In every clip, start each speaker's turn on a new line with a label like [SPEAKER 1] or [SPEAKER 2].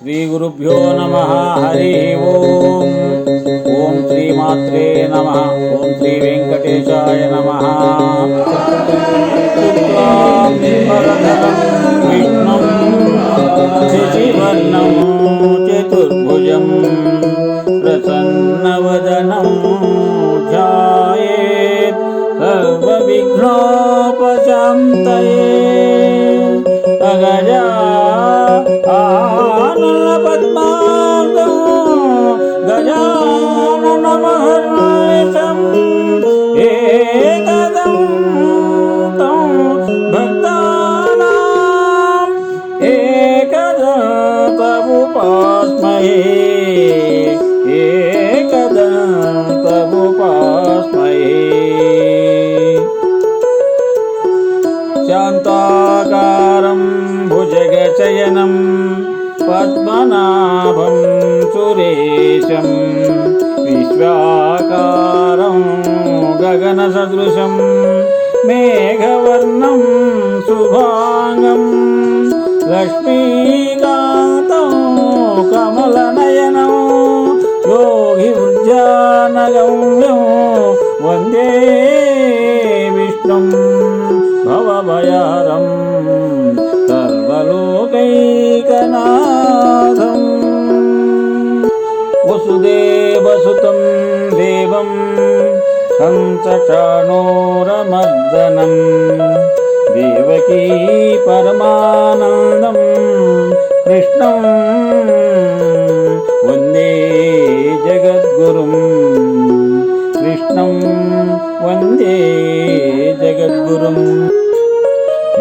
[SPEAKER 1] శ్రీగురుభ్యో నమ హరి ఓం ఓం శ్రీమాత్రే నమ ఓం శ్రీ వెంకటేశాయ నమ విష్ణుం శశివర్ణం చతుర్భుజం ప్రసన్నవదనం ధ్యాయేత్ సర్వవిఘ్నోపశాంతయే ఏకదంతముపాస్మహే ఏకదంతముపాస్మహే శాంతాకారం భుజగశయనం పద్మనాభం సురేశం విశ్వాకారం గగనసదృశం మేఘవర్ణం శుభాంగం లక్ష్మీకాంతం కమలనయనం యోగి వృద్ధానగమ్యం వందే విష్ణుం భవభయారం సర్వలోకైకనాథం. వసుదేవసుతం దేవం హంసచాణోరమర్దనం దేవకీ పరమానం జగద్గురుం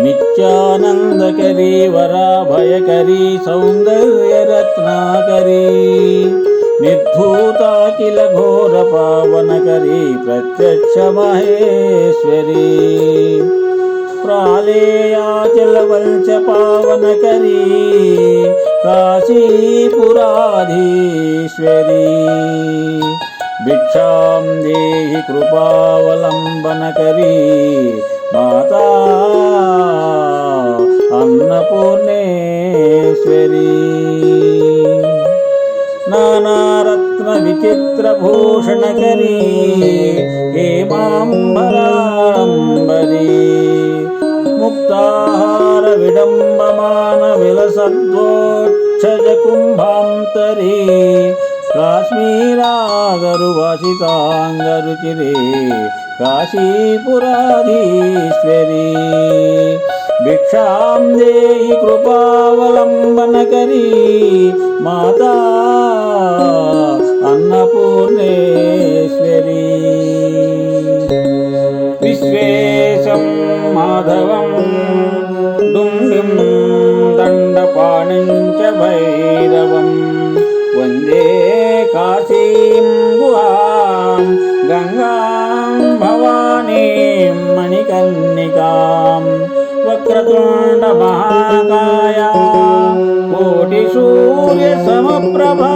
[SPEAKER 1] నిత్యానందకరీ వరాభయకరీ సౌందర్యరత్నాకరీ నిర్ధూతాకిల ఘోర పావనకరీ ప్రత్యక్ష మహేశ్వరీ ప్రాళేయాచల వంశ పావనకరీ కాశీపురాధీశ్వరీ భిక్షాం దేహి కృపావలంబనకరీ మాతా అన్నపూర్ణేశ్వరీ. నానారత్న విచిత్రభూషణకరీ హేమాంబరాంబరీ ముక్తాహార విడంబమాన విలసద్వోక్షజ కుంభాంతరీ. కాశ్మీరాగరు వాసితాంగరుచిరే కాశీపురాధీశ్వరీ. భిక్షాం దేహి కృపావలంబనకరీ మాతా అన్నపూర్ణేశ్వరీ. విశ్వేశం మాధవం డుండిం దండపాణిం చ భైరవం. వందే కాశీం గుహాం గంగాం భవానీం మణికర్ణికాం వక్రతుండ మహాకాయ కోటి సూర్య సమప్రభా